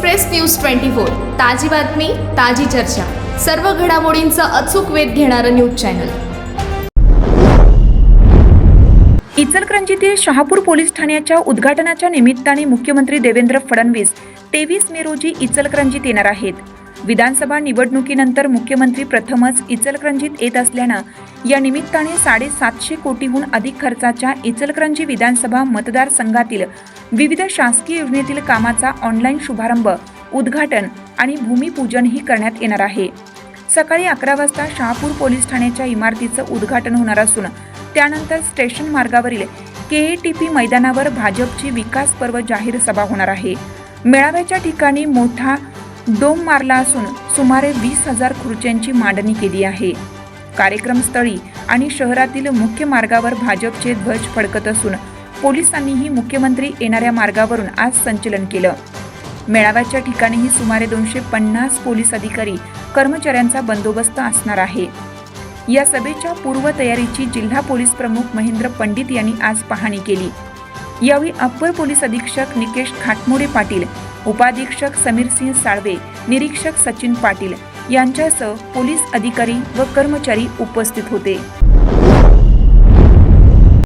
Express news twenty four ताजी बातमी ताजी चर्चा. सर्व घडामोडींचा अचूक वेध घेणारं न्यूज चॅनल. इचलकरंजीतील शहापूर पोलीस ठाण्याच्या उद्घाटनाच्या निमित्ताने मुख्यमंत्री देवेंद्र फडणवीस तेवीस मे रोजी इचलकरंजीत येणार आहेत. विधानसभा निवडणुकीनंतर मुख्यमंत्री प्रथमच इचलकरंजीत येत असल्यानं या निमित्ताने साडेसातशे कोटीहून अधिक खर्चाच्या इचलकरंजी विधानसभा मतदारसंघातील विविध शासकीय योजनेतील कामाचा ऑनलाईन शुभारंभ उद्घाटन आणि भूमिपूजनही करण्यात येणार आहे. सकाळी अकरा वाजता शहापूर पोलीस ठाण्याच्या इमारतीचं उद्घाटन होणार असून त्यानंतर स्टेशन मार्गावरील केएटीपी मैदानावर भाजपची विकास पर्व जाहीर सभा होणार आहे. मेळाव्याच्या ठिकाणी मोठा डोम मारला असून सुमारे वीस हजार खुर्च्यांची मांडणी केली आहे. कार्यक्रमस्थळी आणि शहरातील मुख्य मार्गावर भाजपचे ध्वज फडकत असून पोलिसांनीही मुख्यमंत्री येणाऱ्या मार्गावरून आज संचलन केलं. मेळाव्याच्या ठिकाणीही सुमारे दोनशे पन्नास पोलीस अधिकारी कर्मचाऱ्यांचा बंदोबस्त असणार आहे. या सभेच्या पूर्वतयारीची जिल्हा पोलीस प्रमुख महेंद्र पंडित यांनी आज पाहणी केली. यावेळी अप्पर पोलीस अधीक्षक निकेश खाटमोडे पाटील उपाधीक्षक समीर सिंह साळवे निरीक्षक सचिन पाटील यांच्यासह पोलीस अधिकारी व कर्मचारी उपस्थित होते.